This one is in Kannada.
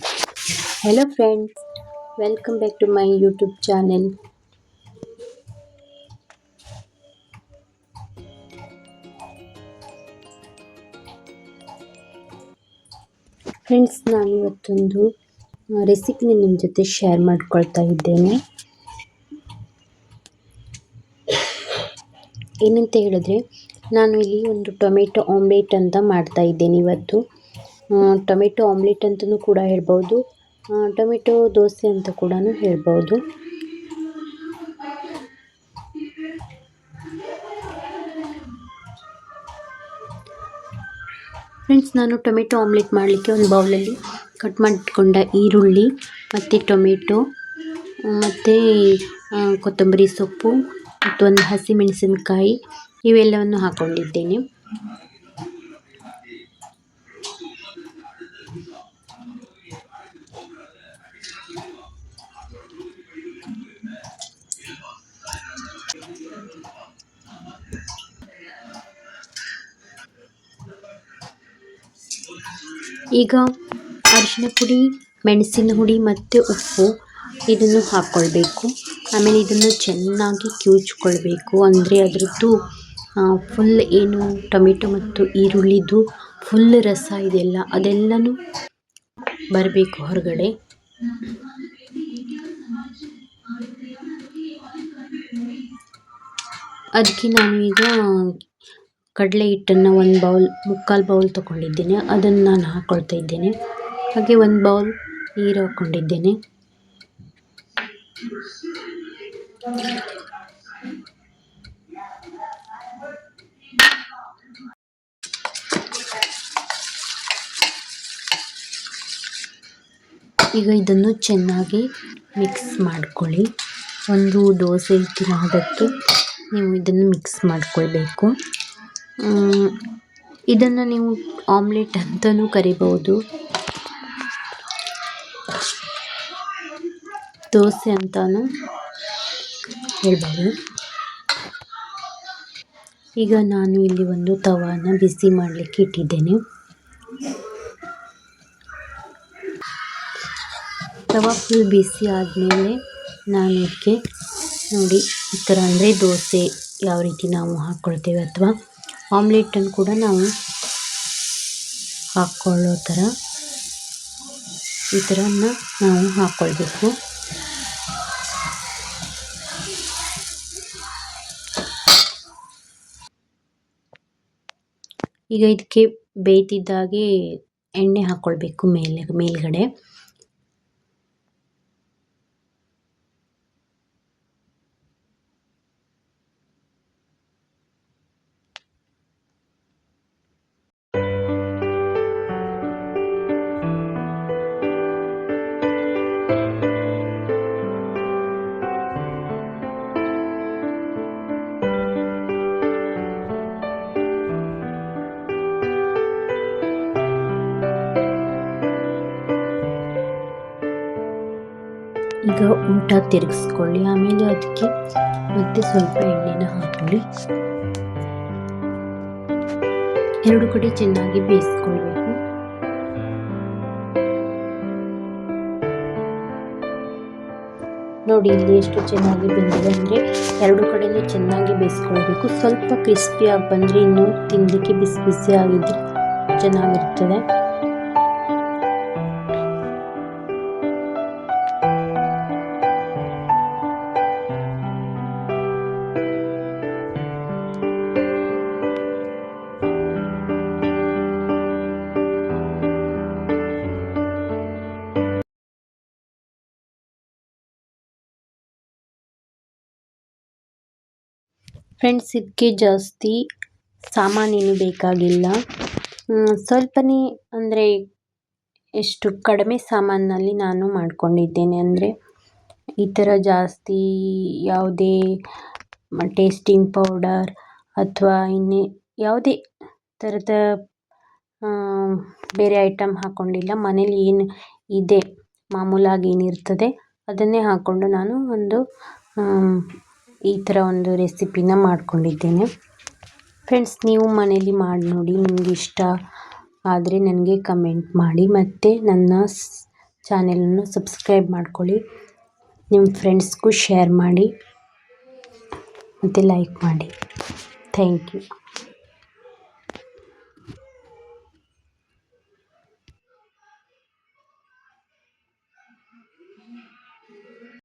Hello friends, welcome back to my YouTube channel. Friends ನಾನು ಇವತ್ತೊಂದು ರೆಸಿಪಿನ ನಿಮ್ಮ ಜೊತೆ ಶೇರ್ ಮಾಡ್ಕೊಳ್ತಾ ಇದ್ದೇನೆ. ಏನಂತ ಹೇಳಿದ್ರೆ ನಾನು ಇಲ್ಲಿ ಒಂದು ಟೊಮೆಟೊ ಆಮ್ಲೆಟ್ ಅಂತ ಮಾಡ್ತಾ ಇದ್ದೇನೆ ಇವತ್ತು. ಟೊಮೆಟೊ ಆಮ್ಲೆಟ್ ಅಂತಲೂ ಕೂಡ ಹೇಳ್ಬೋದು. ಟೊಮೆಟೊ ದೋಸೆ ಅಂತ ಕೂಡ ಹೇಳ್ಬೋದು. ಫ್ರೆಂಡ್ಸ್, ನಾನು ಟೊಮೆಟೊ ಆಮ್ಲೆಟ್ ಮಾಡಲಿಕ್ಕೆ ಒಂದು ಬೌಲಲ್ಲಿ ಕಟ್ ಮಾಡಿಟ್ಕೊಂಡ ಈರುಳ್ಳಿ, ಮತ್ತು ಟೊಮೆಟೊ, ಮತ್ತು ಕೊತ್ತಂಬರಿ ಸೊಪ್ಪು, ಮತ್ತು ಒಂದು ಹಸಿಮೆಣಸಿನಕಾಯಿ ಇವೆಲ್ಲವನ್ನು ಹಾಕ್ಕೊಂಡಿದ್ದೇನೆ ಈಗ ಅರಿಶಿನ ಪುಡಿ, ಮೆಣಸಿನ ಹುಡಿ ಮತ್ತು ಉಪ್ಪು ಇದನ್ನು ಹಾಕ್ಕೊಳ್ಬೇಕು ಆಮೇಲೆ ಇದನ್ನು ಚೆನ್ನಾಗಿ ಕಿವುಚ್ಕೊಳ್ಬೇಕು. ಅಂದರೆ ಅದರದ್ದು ಫುಲ್ ಏನು ಟೊಮೆಟೊ ಮತ್ತು ಈರುಳ್ಳಿದು ಫುಲ್ ರಸ ಇದೆಲ್ಲ, ಅದೆಲ್ಲನೂ ಬರಬೇಕು ಹೊರಗಡೆ. ಅದಕ್ಕೆ ನಾನು ಈಗ ಕಡಲೆ ಹಿಟ್ಟನ್ನು ಒಂದು ಬೌಲ್, ಮುಕ್ಕಾಲು ಬೌಲ್ ತೊಗೊಂಡಿದ್ದೇನೆ. ಅದನ್ನು ನಾನು ಹಾಕ್ಕೊಳ್ತಾ ಇದ್ದೇನೆ. ಹಾಗೆ ಒಂದು ಬೌಲ್ ನೀರು ಹಾಕ್ಕೊಂಡಿದ್ದೇನೆ. ಈಗ ಇದನ್ನು ಚೆನ್ನಾಗಿ ಮಿಕ್ಸ್ ಮಾಡ್ಕೊಳ್ಳಿ. ಒಂದು ದೋಸೆ ತಿನ್ನೋದಕ್ಕೆ ನೀವು ಇದನ್ನು ಮಿಕ್ಸ್ ಮಾಡ್ಕೊಳ್ಬೇಕು. ಇದನ್ನು ನೀವು ಆಮ್ಲೆಟ್ ಅಂತಲೂ ಕರಿಬೋದು ದೋಸೆ ಅಂತಲೂ ಹೇಳ್ಬೋದು. ಈಗ ನಾನು ಇಲ್ಲಿ ಒಂದು ತವಾನ ಬಿಸಿ ಮಾಡಲಿಕ್ಕೆ ಇಟ್ಟಿದ್ದೇನೆ. ತವಾ ಫುಲ್ ಬಿಸಿ ಆದಮೇಲೆ ನಾನು ಇದಕ್ಕೆ ನೋಡಿ ಈ ಥರ ಅಂದರೆ ದೋಸೆ ಯಾವ ರೀತಿ ನಾವು ಹಾಕ್ಕೊಳ್ತೇವೆ ಅಥವಾ ಆಮ್ಲೆಟನ್ನು ಕೂಡ ನಾವು ಹಾಕ್ಕೊಳ್ಳೋ ಥರ ಈ ಥರ ನಾವು ಹಾಕ್ಕೊಳ್ಬೇಕು ಈಗ ಇದಕ್ಕೆ ಬೇಯ್ತಿದ್ದಾಗೆ ಎಣ್ಣೆ ಹಾಕ್ಕೊಳ್ಬೇಕು ಮೇಲೆ, ಮೇಲ್ಗಡೆ. ಈಗ ಊಟ ತಿರುಗಿಸ್ಕೊಳ್ಳಿ. ಆಮೇಲೆ ಅದಕ್ಕೆ ಮತ್ತೆ ಸ್ವಲ್ಪ ಎಣ್ಣೆನ ಹಾಕೊಳ್ಳಿ ಎರಡು ಕಡೆ ಚೆನ್ನಾಗಿ ಬೇಯಿಸ್ಕೊಳ್ಬೇಕು. ನೋಡಿ, ಇಲ್ಲಿ ಎಷ್ಟು ಚೆನ್ನಾಗಿ ಬೆಂದಿದೆ ಅಂದರೆ ಎರಡು ಕಡೆಯೂ ಚೆನ್ನಾಗಿ ಬೇಯಿಸ್ಕೊಳ್ಬೇಕು. ಸ್ವಲ್ಪ ಕ್ರಿಸ್ಪಿಯಾಗಿ ಬಂದರೆ ಇನ್ನೂ ತಿನ್ನಲಿಕ್ಕೆ ಬಿಸಿ ಬಿಸಿ ಆಗಿದ್ರೆ ಚೆನ್ನಾಗಿರ್ತದೆ. ಫ್ರೆಂಡ್ಸ್ ಇದಕ್ಕೆ ಜಾಸ್ತಿ ಸಾಮಾನೇನು ಬೇಕಾಗಿಲ್ಲ. ಸ್ವಲ್ಪನೇ ಅಂದರೆ ಎಷ್ಟು ಕಡಿಮೆ ಸಾಮಾನಿನಲ್ಲಿ ನಾನು ಮಾಡಿಕೊಂಡಿದ್ದೇನೆ ಅಂದರೆ ಈ ಥರ ಜಾಸ್ತಿ ಯಾವುದೇ ಟೇಸ್ಟಿಂಗ್ ಪೌಡರ್ ಅಥವಾ ಇನ್ನೇ ಯಾವುದೇ ಥರದ ಬೇರೆ ಐಟಮ್ ಹಾಕ್ಕೊಂಡಿಲ್ಲ ಮನೇಲಿ ಏನು ಇದೆ, ಮಾಮೂಲಾಗಿ ಏನಿರ್ತದೆ, ಅದನ್ನೇ ಹಾಕ್ಕೊಂಡು ನಾನು ಒಂದು ಈ ಥರ ಒಂದು ರೆಸಿಪಿನ ಮಾಡಿಕೊಂಡಿದ್ದೇನೆ. ಫ್ರೆಂಡ್ಸ್ ನೀವು ಮನೇಲಿ ಮಾಡಿ ನೋಡಿ, ನಿಮಗೆ ಇಷ್ಟ ಆದರೆ ನನಗೆ ಕಮೆಂಟ್ ಮಾಡಿ. ಮತ್ತು ನನ್ನ ಚಾನೆಲನ್ನು ಸಬ್ಸ್ಕ್ರೈಬ್ ಮಾಡ್ಕೊಳ್ಳಿ. ನಿಮ್ಮ ಫ್ರೆಂಡ್ಸ್ಗೂ ಶೇರ್ ಮಾಡಿ. ಮತ್ತು ಲೈಕ್ ಮಾಡಿ. Thank you